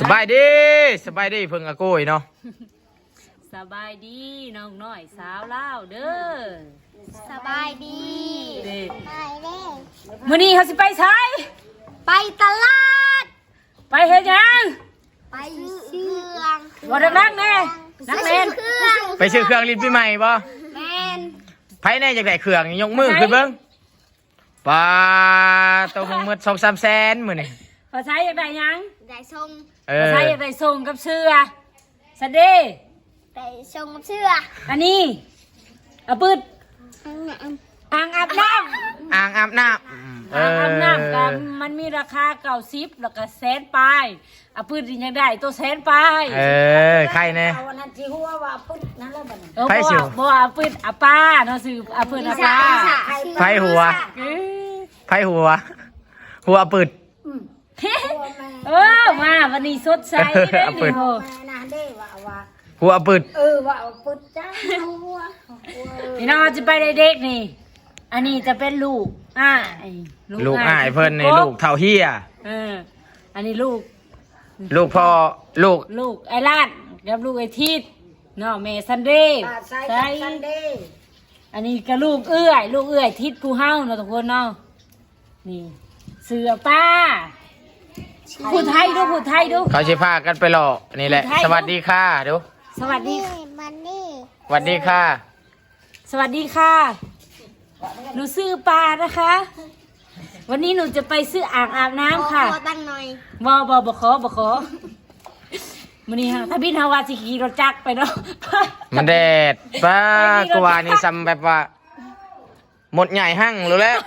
สบายดีสบายดีเพิ่งอาโกยเนาะสบายดีน้องน้อยสาวเล่าวเด้อสบายดี เด้อไปเด้มื้อนี้เขาสิไปใช้ไปตลาด ไปเฮ็ดหยังไปซื้อเครื่องบ่ได้นั่งแน่นักเล่นเครื่องไปซื้อเครื่องลิ้นปีใหม่บ่แมนไผแน่อยากได้เครื่องยกมือขึ้นเบิ่งปลาตัวมึงหมด2-3แสนมื้อนี่ภาษาอยากได้หยัง ได้ส่งเอภาอษาอยากได้ส่งกับเสื้อสะเด้ได้ส่งเสื้ออันนี้เอาปืดอ่างอาบน้ำอ่างอาบน้ำเออ่างออาบน้ำกันมันมีราคาเก่าซิปแล้วก็แสนปลายเอาปืดยังได้ตัวแสนปลายเออใครแน่วันนั้นที่หัวว่าปืดนั่นแหละบัดนี้เออไผบ่สิว่าบ่ว่าปืดอาป้าเนาะซื้ออาปืดอาป้าไผหัว เอ้ยไผหัว หัวปึดเออมาวันนี้สดใสได้เอาปืดินโหหัวปึดพี่น้องจะไปเด็กๆนี่ อันนี้จะเป็นลูกอ่าไอ้ลูกอ้ายเพิ่นนี่ลูกเท่าเฮียเออ อันนี้ลูก ลูกพ่อลูกลูกไอ้ลาดกับลูกไอ้ทิดเนาะแม่ซันเดย์ใช่อันนี้ก็ลูกเอื้อย ลูกเอื้อยทิดกูเฮาเนาะทุกคนเนาะนี่ เสือป้า พูดไทยดูพูดไทยดู เขาสิพากันไปหลอกนี่แหละไทยสวัสดีค่ะเดูสวัสดี มันนี่สวัสดีค่ะ สวัสดีค่ะ หนูซื้อปลานะคะ วันนี้หนูจะไปซื้ออ่างอาบน้ำค่ะขอตั้งหน่อยบอบอบขอบขอมันนี่ฮะถ้าพี่นาวาสิขี่รถจักรไปเนาะ มันแดดป้าไปขี่รถกว่านี่ซ้ำแบบว่า หมดใหญ่หั่งรู้แล้ว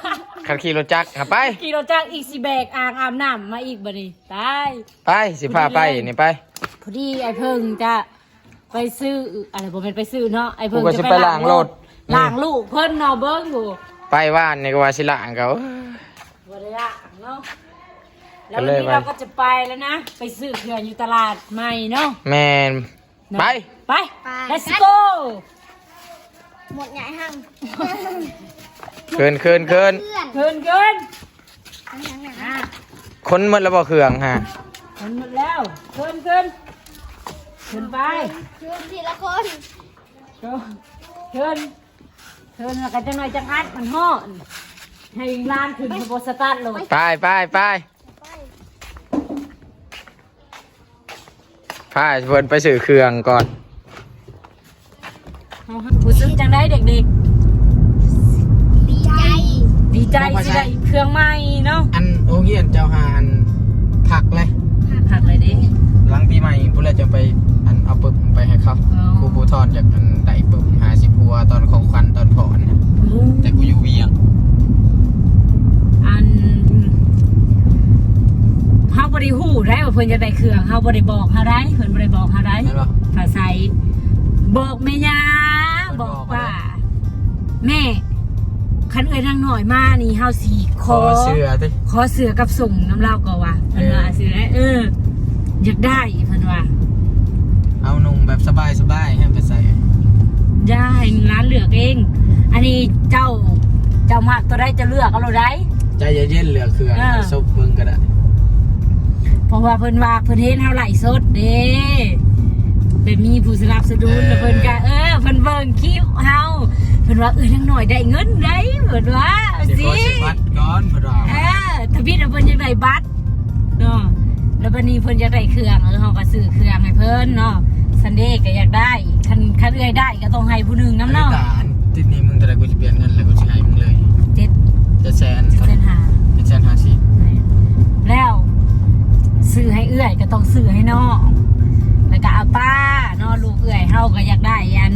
ขับขี่รถจักรหาไปขี่รถจักรอีกสิแบกอ่างอาบน้ำมาอีกบัดนี้ตายไปสิพาไปนี่ไป พอดีไอ้เพิ่งจะไปซื้ออะไรผมเป็นไปซื้อเนาะไอ้เพิ่งกูก็จะสิไปไปล้าล้างงรรถถล้างลูกเพิ่นเนาะเบิ้งอยู่ไปว่านนี่ก็ว่าสิล่างเขาบริละเนาะแล้วก็วันเลยนี้ไป เราก็จะไปแล้วนะ ไปซื้อเครื่องอยู่ตลาดใหม่เนาะแมนไป ไป let's go หมดใหญ่หั่งเกินเกินเกินเพื่อนเกินเกินทั้งนั้นอะคนหมดแล้วบ่เครื่องฮะมันหมดแล้วเกินเกินขึ้นไปเพื่อนทีละคนเกินเกินเกินแล้วก็จะหน่อยจะอัดมันห่อให้ร้านถึงสปอสตาร์ทเลยไปไปไปพาเพิ่นไปซื้อเครื่องก่อน ผู้ซื้อจังได้เด็กดีใจๆ ดีใจสิได้เครื่องใหม่เนาะอันโอเฮียนเจ้าหาอันผักเลยผักเลยดิ หลังปีใหม่พุ่นเลยจะไปอันเอาปึกไปให้เขาอ๋อ ครูปูทอนจากอันไดปึกหาสิพัวตอนของควันตอนผ่อนนะแต่กูอยู่เวียงอันเฮาบ่ได้ฮู้ได้ว่าเพิ่นจะได้เครื่องเฮาบ่ได้บอกเฮาได้เพิ่นบ่ได้บอกเฮาได้นั่นปะภาษาบอกแม่ย่าบอกป้า แม่คันเอ้ยนางหน่อยมานี่เฮาสิขขออเสื้อติขอเสือกับส่งน้ำเหล้าก็ว่าเพิ่นว่าสิได้เอออยากได้เพิ่นว่า เอานุ่งแบบสบายสบายให้ไปใส่ได้ร้านเลือกเอง อันนี้เจ้าเจ้ามากตัวได้จะเลือกเอาเราได้ใจเย็นๆเหลือเครื่องเออซุปมึงก็ได้เพราะว่าเพิ่นว่าเพิ่นเห็นเฮาไหลฟ์สดเด้แบบมีผู้สนับสนุนแล้วเพิ่นก็เออเพิ่นเบิ่งคลิปเฮา เพิ่นว่าเออนังหน่อยได้เงินได้เพิ่นว่าเดี๋ยวสิขอสิ บัตรก่อนพอดอกเออถ้าพี่เพิ่นอยากได้บัตรเนาะแล้วบัดนี้เพิ่นอยากได้เครื่องเออเฮาก็ซื้อเครื่องให้เพิ่นเนาะซันเดย์ก็อยากได้คันคันเอื้อยได้ก็ต้องให้ผู้หนึงนํเนาะแต่อันติดนี้มึงแต่ละกูจะเปลี่ยนเงินแล้วกูจะให้มึงเลยเจ็ดจะแสนเจ็ดหาจะแสนห้าสิบแล้วซื้อให้เอื้อยก็ต้องซื้อให้น้องแล้วก็เอาป้าเนาะลูกเอื้อยเฮาก็อยากได้อัน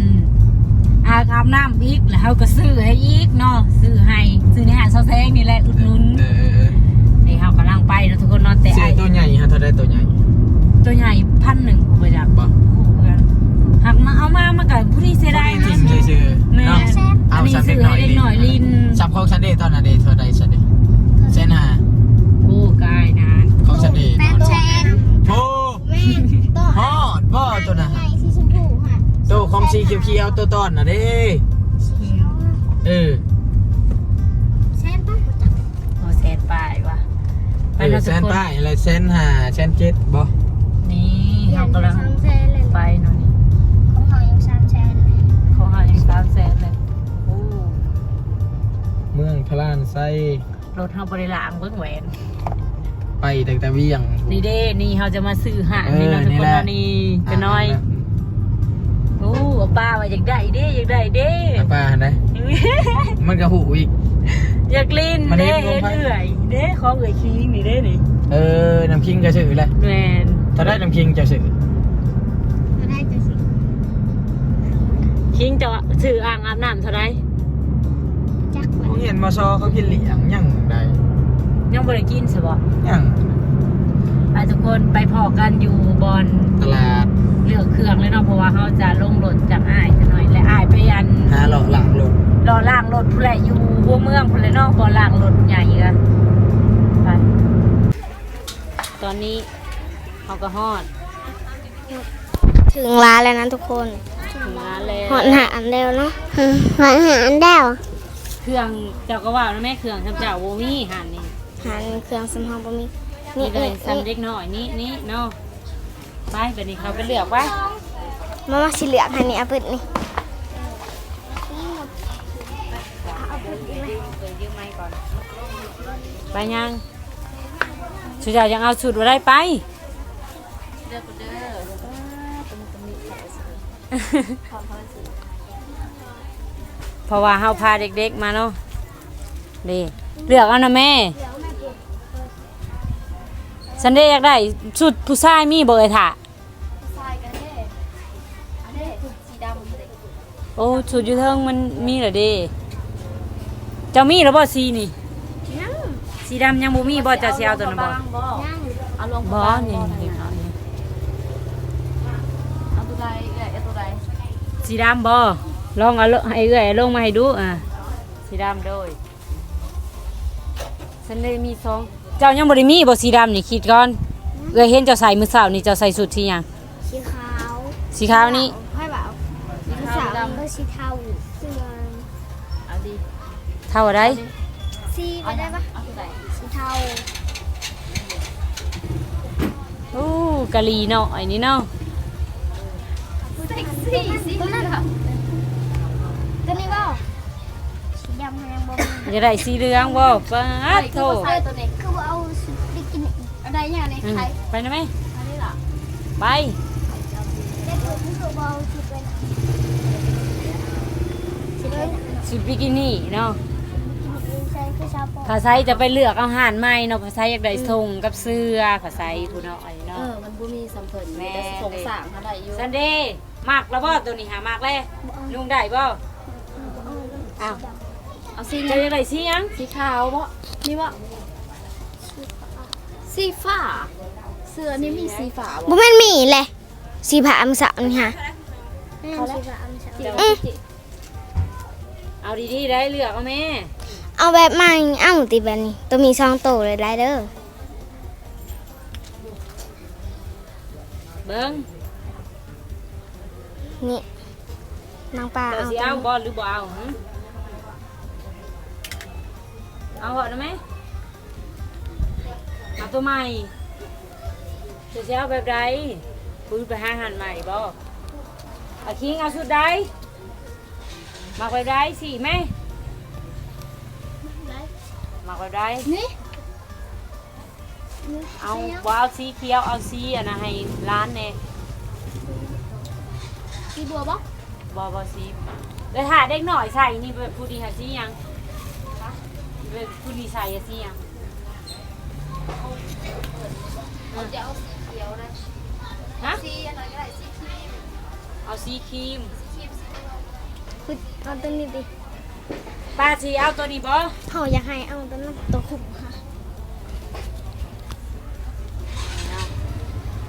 อาบอาบน้ำอีกแล้วเฮาก็ซื้อให้อีกเนาะซื้อให้ซื้อในหาดเซาแซงนี่แหละอุดหนุนเออเออเออนี่เฮากำลังไปเนาะทุกคนเนาะแต่ซื้ไอ้อตัวใหญ่ฮะเท่าได้ตัวใหญ่ ตัวใหญ่พันหนึ่งผมไปจากบ่ หักมาเอามามากับผู้ที่เสียดายจรินะงเลยซื้อแม่ เนาะอันนี้ซื้อให้เด็กหน่อยลินซับของชันเดย์ตอนนั้นเดย์เท่าใดชันเดย์เส้นหาโอ้กายนะของชันเดย์แปดแสนโอ้แม่ตัวฮอดบ่ตัวน่ะใหญ่สีชมพู ค่ะตัวของสีเขียวๆตัวต้นน่ะเด้เออแซมป้าโอ้แสนปลายว่ะเออเนาะแสทุกนคนป้ายอะไรแสนหาแสนเจ็ดบ่เขากำลังสามแสนเลยไปเนาะนี่ของเขายังสามแสนเลยของเขายังสามแสนเลยโอ้เมืองพลานไซรถเฮาบริลางเบิ่งแหวน ไปแต่แต่เวียง นี่เด้นี่เขาจะมาซื้อหาเออนี่เนาะทุกนี่คนแหละ เนาะนี่จะน้อยโอ้ป้าว่าอยากได้เด้อยากได้เด้อะป้าเห็นไหมมันกระหูอีก อยากลิ้นมันเห็เด้นลงไป เอื่อยเด้ของเอื่อยคิงนี่เด้นี่เออน้ำคิงจะสื่อแหละแมนถ้าได้น้ำคิงจะสื่อก็ได้จะสิคิงจะซื้ออ่างอาบน้ำเท่าไรจักเขาเห็นมาซอเขากินเหลียงยังได้ยังบ่ได้กินสบ่ยัง ไปทุกคนไปพอกันอยู่บอนตลาดเลือกเครื่องเลยเนาะเพราะว่าเขาจะลงรถจากอ้ายจะหน่อยและอ้ายไปยันหาหลอกหลังลงรอล่างรถผู้ใดอยู่หัวเมืองผู้ใดนอกบ่ล่างรถใหญ่กันไปตอนนี้เขาก็ฮอดถึงร้านแล้วนะทุกคนถึงร้านแล้วหอนหาอันเดียวเนาะหอนหาอันเดียวเครื่องเจ้าก็ว่าแล้วแม่เครื่องทำเจ้าโวมี่หันนี่หันเครื่องสำหองบะมี นี่นี่ก็เลยนี่ซ้ำเล็กน้อยนี่นี่เนาะไปแบบนี้เขาไปเลือกไปมามาสีเหลืองให้นี่เอาเปิดนี่ไปยังสุดยอดยังเอาสุดว่าได้ไปเพราะว่าเฮาพาเด็กๆมาเนาะดีเลือกเอานะแม่ ซันเดย์อยากได้สุดผู้ชายมีบ่เอ่ยถ่ะโอ้สุดอยู่เทิงมันมีเหรอเด้เจ้ามีหรือบ่สีนี่ ยังสีดำยังบ่มีบ่เจะสิเอาตัวนั้นบ่ยังเอาลงบ่นี่นี่เอานี่เอาตัวใดเอ้ยเอาตัวใดสีดำบ่ลองเอาลงให้เอื้อยลงมาให้ดูอะสีดำโดยฉันได้มีสอง เจ้ายังบ่ได้มีบ่สีดำนี่คิดก่อนเอื้อยเห็นเจ้าใส่มื้อเช้านี่เจ้าใส่สุดที่หยังสีขาวสีขาวนี่ค่อยเบาสีขาวก็สีเทาสีเงินเอาดีเท่าอะไรสีไปได้ปะเอาตัวใดสีเทาโอ้กะหรี่เนาะไอ้นี่เนาะเซ็กซี่สีนั่นค่ะตัวนี้บ่สีดำยังบ่มีจะได้สีเหลืองบ่ปาดโธ่ใส่ตัวนี้ อะไรอย่างนี้อืมใครไปนะแม่อันนี้ล่ะไปเด็กคือคือบ่เอาสีไปนะสีไปนะสุดบิกินี่เนาะใส่คือชาวปอภาษาจะไปเลือกอาหารใหม่เนาะภาษาอยากได้ทรงกับเสื้อภาษาผู้เนาะไอ้เอเนาะอมันบ่มีสัมเพิ่นแม่มีแต่สงสารเขาได้อยู่ซันเดย์มากแล้วบ่ตัวนี้หามากเลยลุงได้บ่อ้าวเอาสีจะนี้ยังได้สีหยังสีขาวบ่นี่บ่ สีฟ้า เสื้อนี่มีสีฟ้าบ่บ่แม่นมีแหละสีผ้าอัมสาวนี่ฮะสีผ้าอัมสาวเดี๋ยวสิเอาดีๆได้เลือกเอาแม่เอาแบบใหม่เอาติแบบนี้ตัวมีซองโตเลยได้เด้อเบิ่งนี่นางปลาเจ้าเอาสิตัวเอานี้บ่หรือบ่เอาหึเอาเหรอนะแม่เอา ตัวใหม่เจะสิเอาแบบใดคุยไปหาอาหารใหม่บ่เอาคิงเอาชุดใดมาแบบใดสิแม่มาแบบใดนี่เอาว้าวสีเขียว เอาสีอันนะให้ร้านเนี่ยสีบัวบ่บอบอสีเลยถ่าเด็กหน่อยใส่นี่เป็นผู้ดีหาสียังเป็นผู้ดีใส่อะสียัง เอาจะเอาสีเขียวนะฮะสีอันนั้นก็ได้สีครีมเอาสีครีมคือเอาตัวนี้ดิป้าสีเอาตัวนี้บอเฮาอยากให้เอาตัวนั้นตัวคุมค่ะ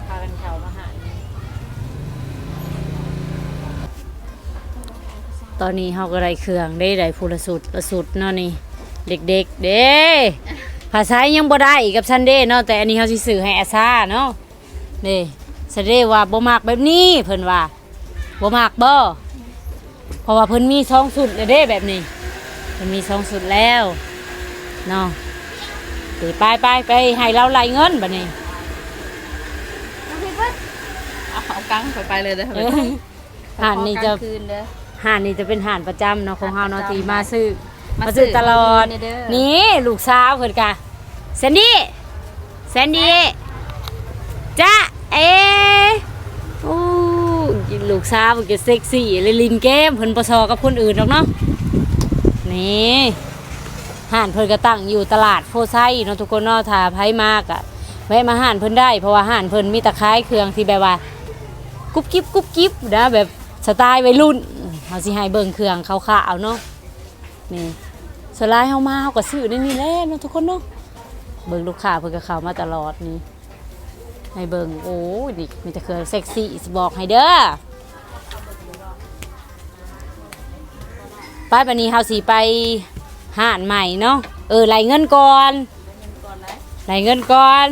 พากันแถวมาหาตอนนี้เฮาก็ได้เครื่องได้ได้ผู้ละสุดละสุดเนาะนี่ เด็กๆ เด้ ภาษายังบ่ได้กับซันเด้เนาะแต่อันนี้เฮาสิสื่อให้อาซาเนาะเด้ซันเด้ว่าบ่มักแบบนี้เพิ่นว่าบ่มักบ่เพราะว่าเพิ่นมีสองสุดแล้วเด้แบบนี้เพิ่นมีสองสุดแล้วเนาะเดี๋ยวไปไปไปให้เราไล่เงินบัดนี้น้องพี่เพิ่นปังไปเลยเด้อเออห่านนี่จะกลงคืนเด้อห่านนี่จะเป็นห่านประจำเนาะของเฮาเนาะห่านประจำที่มาซื้อมามาซื้ซื้ออตลอดนี่เด้อนี่ลูกสาวเพิ่นกะ แซนดี้แซนดี้จ้าเอโอ้ลูกสาวเพิ่นก็เซ็กซี่เลยลินเกมเพิ่นบ่ซอกับคนอื่นหรอกเนาะนี่ห่านเพิ่นก็ตั้งอยู่ตลาดโพไซเนาะทุกคนเนาะถ้าไผมากอะแวะมาห่านเพิ่นได้เพราะว่าห่านเพิ่นมีตะไคร้เครื่องที่แบบว่ากุ๊บกิ๊บกุ๊บกิ๊บนะแบบสไตล์วัยรุ่นเขาสิให้เบิ่งเครื่องขาวๆเนาะนี่สวนหลายเฮามาเฮาก็ซื้อในนี่แหละเนาะทุกคนเนาะ เบิ่งลูกค้าเพิ่นก็เข้ามาตลอดนี่ให้เบิ่งโอ้ยนี่มีแต่เครื่องเซ็กซี่สิบอกให้เด้อไปบัดนี้เฮาสิไปห้านใหม่เนาะเออไล่เงินก่อนไล่เงินก่อน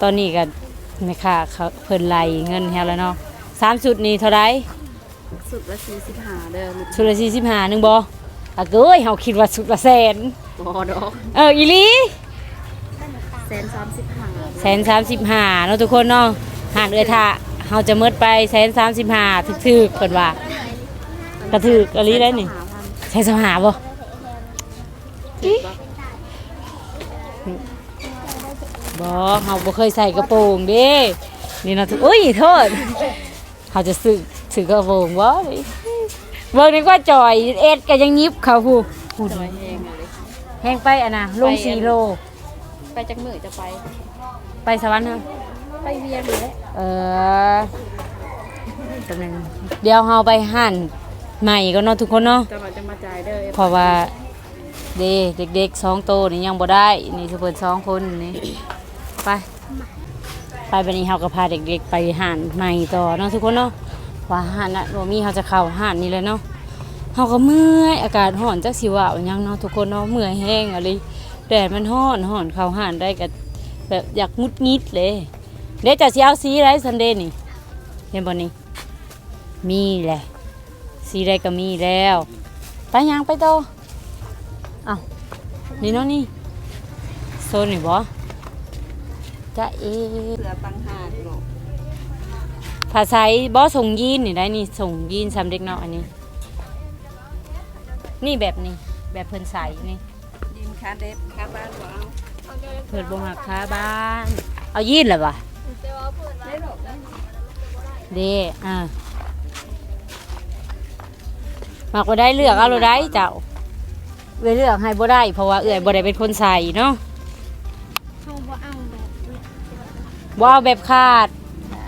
ตอนนี้ก็แม่ค้าเขาเพิ่นไล่เงินให้แล้วเนาะสามสุดนี่เท่าไรสุดละ45เด้อลูกสุดละสี่สิบห้าหนึ่งบ่ อะเก้ยเฮาคิดว่าสุดละแสนบ่ดอกเอออีหลีแสนสามสิบห้าแสนสามสิบห้าเนาะทุกคนเนาะหานเอื้อท่าเฮาจะเมิดไปแสนสามสิบห้าถึกๆเพิ่นว่ากระถึกอะลีได้นี่แสนสามห้าบ่อิบ่เฮาบ่เคยใส่กระโปรงเด้นี่เนาะทุกอุ้ยโทษเขาจะซื้อซื้อกระโปรงวะ เบิ่งนี่ว่าจอยเอ็ดก็ยังยิบเขาผู้ผู้จอยเองเลยแห้งไปอะนะลงสี่โล ไปจักมื้อจะไป ไปสวรรค์เนาะไปเวียงเลยเออตำแหน่งเดี๋ยวเฮาไปหั่นใหม่ก็เนาะทุกคนเนาะจะมาจะมาจ่ายเด้อเพราะว่าเดเด็กๆสองโตวนี่ยังบ่ได้ นี่ทุกคนสองคนนี่ไปไปบันนี้เฮาก็พาเด็กๆไปหั่นใหม่ต่อเนาะทุกคนเนาะ ว่าหันน่ะโรมี่เฮาจะเข้าหั่นนี่เลยเนาะเฮาก็เมื่อยอากาศร้อนจักสิว่าอาหยังเนาะทุกคนเนาะเมื่อยแห้งอะไรแดดมันร้อนร้อนเข้าห้านได้ก็แบบอยากงุดงิดเลยเดี๋ยวจะสิเอาสีไรซันเดย์นี่เห็นบ่นี่มีแหละ สีใดก็มีแล้ว ไปยังไปต่อเอ้านี่เนาะนี่โซนนี่บ่จะเอเสือตังหากลูก ภาษาบ่ส่งยีนนี่ได้นี่ส่งยีนสำเด็กเนาะอันนี้ นี่แบบนี้ แบบเพิ่นใส่นี่ยินคาเด็บคาบ้านบ่เอาเพิ่นบ่มักคาบ้าน เอายีนเหรอวะได้หรอกได้เด้อ่ามักบ่ได้เลือกเอาเราได้เจ้าเวเลือกให้บ่ได้ เพราะว่าเอื้อยบ่ได้เป็นคนใส่เนาะบ่เอาแบบบ่เอาแ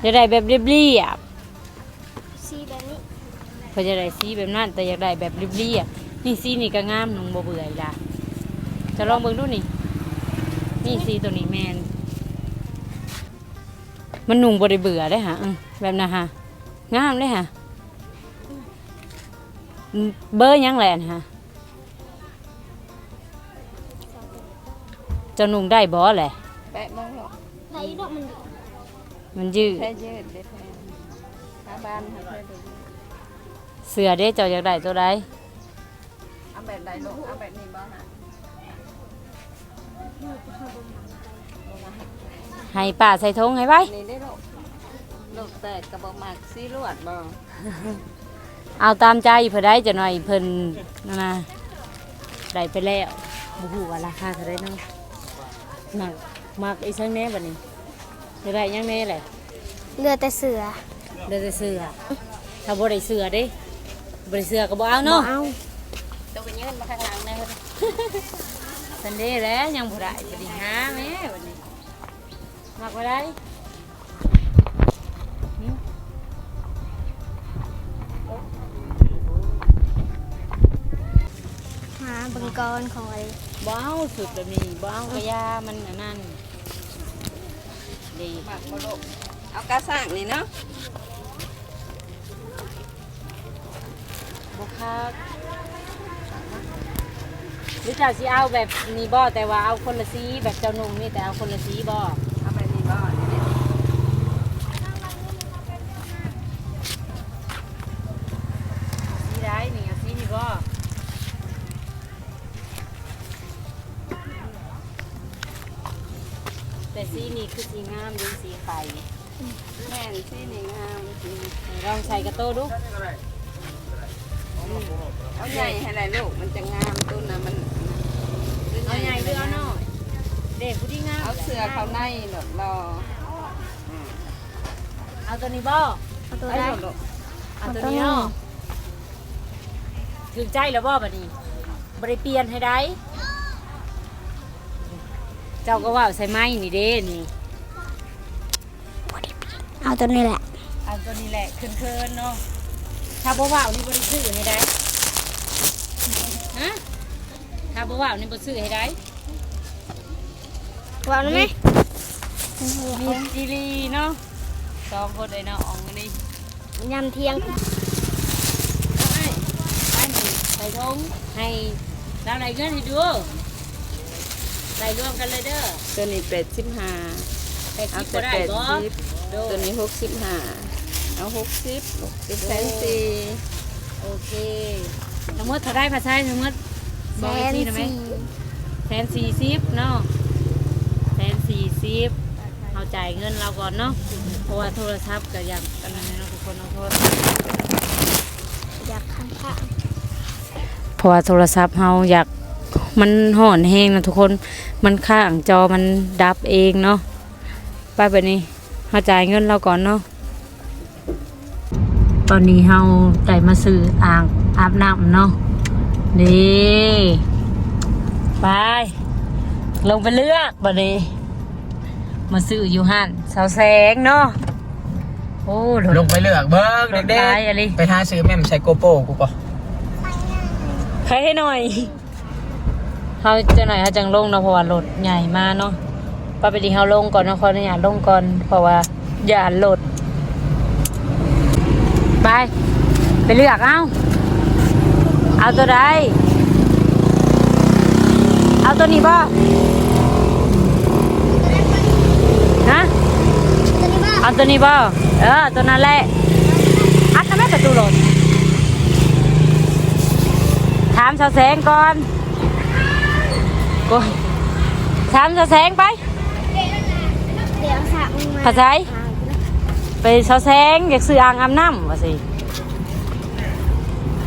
บบขาดจะได้แบบเรียบสีแบบนี้ๆเพิ่นจะได้สีแบบนั้นแต่อยากได้แบบเรียบๆนี่สีนี่ก็งามหนุ่งบ่เบื่ออีหล่ะจะลองเบิ่งดูนี่นี่สีตัวนี้แม่นมันหนุ่งบ่ได้เบื่อได้ฮะอืมแบบนั้นฮะงามเลยฮะอืมเบอร์หยังแหละนะฮะเจะนุ่งได้บ่แหละแปะเบิ่งหรอกไหนดอกมันดี มันยืด แค่ยืดเด้แพงคาบ้านให้เพิ่นดูเสือเด้เจ้าอยากได้ตัวใดเอาแบบใดลูกเอาแบบนี้บ่ฮะให้ป้าใส่ทงให้ไว้ นี่ได้ลูกลูกแต่กระบอกหมากสีลวดบ่เอาตามใจเพิ่นได้จะหน่อยเพิ่นนั่นนะได้ไปแล้วบ่ฮู้ว่าราคาเท่าไดเนาะมักมักอีสังแหน่บัดนี้ จะได้หยังแหน่แหละเรือแต่เสือเดี๋ยวจะเสือถ้าบ่ได้เสือเด้บ่ได้เสือก็บ่เอาเนาะเอาตัวก็ยืนมาข้างหลังแน่เพิ่นสันเดย์แล้วยังบ่ได้บ่ได้หาแม่บัดนี้มักบ่ได้หึหาบังกรของอะไรบ่เอาสุดแบบนี้บ่เอากระยามันอันนั้น ดีหมากบ่ลูกเอากระสร้างนี่เนาะบ่คักหรือเจ้าสิเอาแบบนี้บ่แต่ว่าเอาคนละสีแบบเจ้านุ่งนี่แต่เอาคนละสีบ่ามดูสีไข่แม่นสีนี่งามสีลองใส่กระโต้ดูเอาใหญ่ให้หลายลูกมันจะงามต้นน่ะมันเอาใหญ่หรือเอาน้อยเด็กผู้ที่งามเอาเสือเข้าในหลดรอเอาตัวนี้บ่เอาตัวไอ้ได้หลดเอาตัวนี้เนาะถึงใจแล้วบ่บัดนี้บ่ได้เปลี่ยนให้ได้ เจ้าก็ว่าใส่ไม้นี่เด้นี่ เอาตัวนี้แหละ เอาตัวนี้แหละเคินๆเนาะถ้าบ่ว่าวนี่บ่ได้ซื้อให้ได้ฮะถ้าบ่ว่าวนี่บ่ซื้อให้ได้วางได้ไหมมีจีรีเนาะสองคนเลยเนาะอองนี่ยำเที่ยงไปไปนี่ใส่ทงให้เราได้เงินให้ดูใส่รวมกันเลยเด้อตัวนี้เป็ดสิบห้า แปดเอาสิบแต่ก็ได้เป็ดบ่สิบโดตัวนี้หกสิบห้าเอาหกสิบหกสิบแสนสี่โอเคทั้งหมดเท่าได้ภาษาทั้งหมดแสบอกนอีกทีได้ไหมสี่แสนสี่สิบเนาะแสนสี่สิบเอาจ่ายเงินเราก่อนเนาะเพราะว่าโทรศัพท์ก็อย่างกันนั้นเนาะทุกคนเอาโทรศัพท์อยากข้างข้างเพราะว่าโทรศัพท์เฮาอยากมันห่อนแห้งนะทุกคนมันข้างจอมันดับเองเนาะ ไปแบบนี้เฮาจ่ายเงินเราก่อนเนาะตอนนี้เฮาได้มาซื้ออ่างอาบน้ำเนาะนี่ไป ลงไปเลือกบัดนี้มาซื้ออยู่หันเสาแสงเนาะโอ้รถลงไปเลือกเบิ้งรถเด็กร้ายอะไรๆไปหาซื้อแม่มใส่โกโปรกูป่ะใครให้หน่อยเขาจะหน่อยเขาจังลงเนาะเพราะว่ารถใหญ่มากเนาะ ป้าไปดีเขาลงก่อนนะขออนุญาตลงก่อน เพราะว่าอย่ารถไป ไปเลือกเอาเอาตัวใดเอาตัวนี้ป่ะฮะตัวนี้บ้าเอาตัวนี้ป่เออตัวนั้นแหละอัดทำไมประตูรถถามชาวแสงก่อนก่อนถามชาวแสงไป ภาษาไทยไปชาวแสงอยากซื้ออ่างอาบน้ำว่าสิ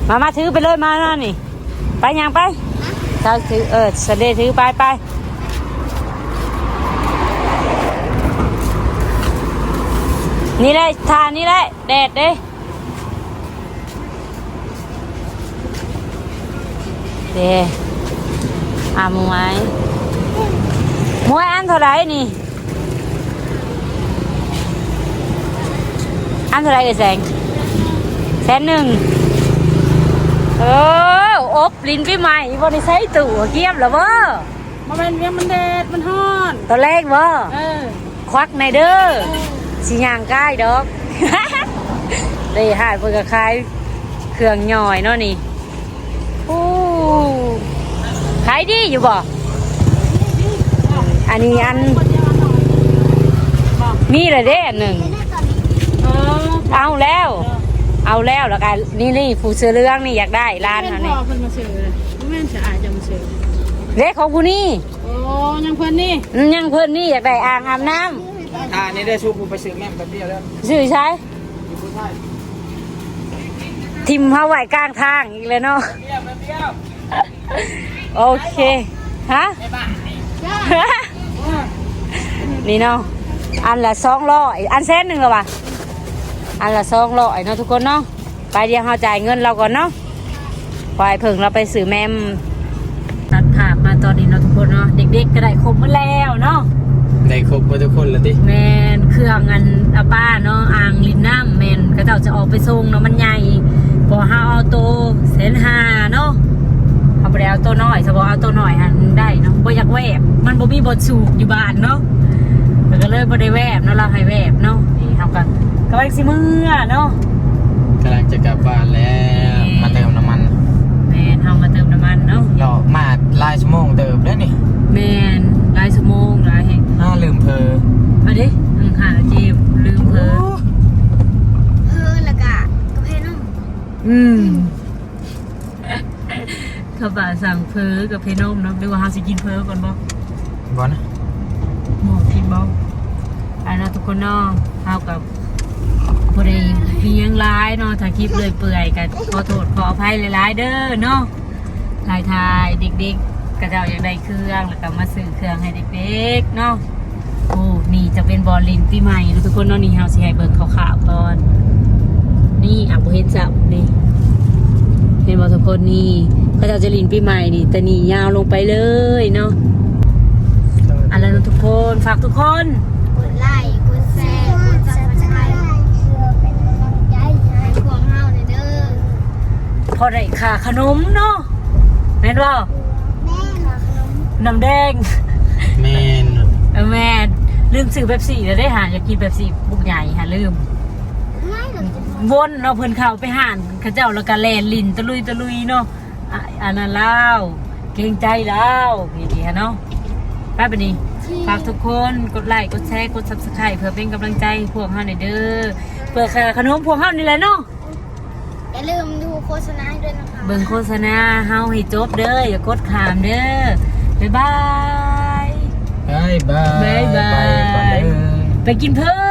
มามาถือไปเลยมาหน้านี่ ไปยังไปชาถือเออสเดถือไปไปนี่เลยทานนี่แหละแดดเด้เดอามึงไหมมวยอันเท่าไหรนี่ อันเท่าไหรเอ่ยแสงแสนหนึ่งเอออบลิ้นพี่ใหม่บริใช้ตู่เกียบเหรอเวะมันเป็นเวียมันเด็ดมันฮ้อนตัวเลขเวะเออควักในเด้อสิย่างใกล้ดอกได้หายเพื่อคล้ายเครื่องย่อยเนาะนี่โอ้ขายดีอยู่บ่อันนี้อันมีเลยเด้อันหนึ่งเออ เอาแล้ว เอาแล้วแล้วกันนี่นี่ผู้เสื้อเรื่องนี่อยากได้ร้านเป็นอันพ่นี้อเพิ่นมาซื้อเลยแม่นจะอายจะมาซื้อเล็กของผู้นี่โอ้ยังเพิ่นนี่อืมยังเพิ่นนี่อยากได้อ่างอาบน้อ่านี่ได้ชูกูไปซื้อแม่มแป๊บเดียวแล้วำชื่อใช้ทิมเขาไว้กลางทางอีกเลยเนาะเดียวแป๊บเดียวโอเคฮะนี่เนาะอันละสองร้อยอันแสนหนึ่งเหรอวะ อันละสองร้อยเนาะทุกคนเนาะไปเดียวเราจ่ายเงินเราก่อนเนาะปล่อยเพิ่งเราไปซื้อแมมตัดภาพมาตอนนี้เนาะทุกคนเนาะเด็กๆก็ได้ครบหมดแล้วเนาะได้ครบหมดทุกคนแล้วติแมนเครื่องอันอาป้าเนาะอ่างลินน้ำแมนก็เจ้าจะออกไปส่งเนาะมันใหญ่พอห้าเอาตัวเซนห้าเนาะเอาไปเอาตัวน้อยสบอเอาตัวน้อยอันได้เนาะบ่อยากแวบมันบ่มีบทสูบอยู่บ้านเนาะแล้วก็เลยบ่ได้แวบเนาะเราให้แวบเนาะนี่เฮาก็ ก็ว่าสิมื้อเนาะกำลังจะกลับบ้านแล้วมาเติมน้ำมันแมนเฮามาเติมน้ำมันเนาะรอมาหลายชั่วโมงเติมแล้วนี่แมนหลายชั่วโมงหลายแห่งน่าลืมเพอเอาดิอืมหาจีบลืมเพิ่นเออแล้วก็กระเพาะนุ่มอืมข้าวบาสั่งเพอกับเพนมเนาะหรือว่าเฮาสิกินเพอก่อนบ่บ่นะหมอกินบ่คนเนาะเฮากับ บ่ได้มีหยังร้ายเนาะถ้าคลิปเลยเปื่อยก็ขอโทษขออภัยหลายๆเด้อเนาะทายทายๆเด็กๆก็เจ้าอยากได้เครื่องแล้วก็มาซื้อเครื่องให้เด็กๆเนาะโอ้นี่จะเป็นบอลลินปีใหม่เนาะทุกคนเนาะนี่เฮาสิให้เบิ่งข่าวๆก่อน นี่อะบ่เห็นจับนี่เห็นบ่ทุกคนนี่เขาเจ้าจะลินปีใหม่นี่แต่นี่ยาวลงไปเลยเนาะเอะไรนะทุกคนฝากทุกคนกดไลค์ พอได้ค่าขนมเนาะแม่นบ่แม่ค่ะขนมน้ำแดงแม่นเออแม่ลืมซื้อเป๊ปซี่แล้วได้หาอยากกินเป๊ปซี่บุกใหญ่หาลืมง่ายหรือจะวนเนาะเพิ่นเข้าไปหานเขาเจ้าแล้วก็แลนลินตะลุยตะลุยเนาะอะอันนั้นเล่าเกรงใจแล้วนี่ดีฮะเนาะไปบัดนี้ฝากทุกคนกดไลค์กดแชร์กด subscribe เพื่อเป็นกำลังใจให้พวกเฮาหน่อยเด้อเปิดค่าขนมพวกเฮานี่แหละเนาะ อย่าลืมดูโฆษณาให้ด้วยนะคะ เบิ่งโฆษณาเฮาให้จบเด้ออย่ากดขามเด้อบ๊ายบาย บายบาย บ๊ายบาย ไปก่อนเด้อ ไปกินเพิ่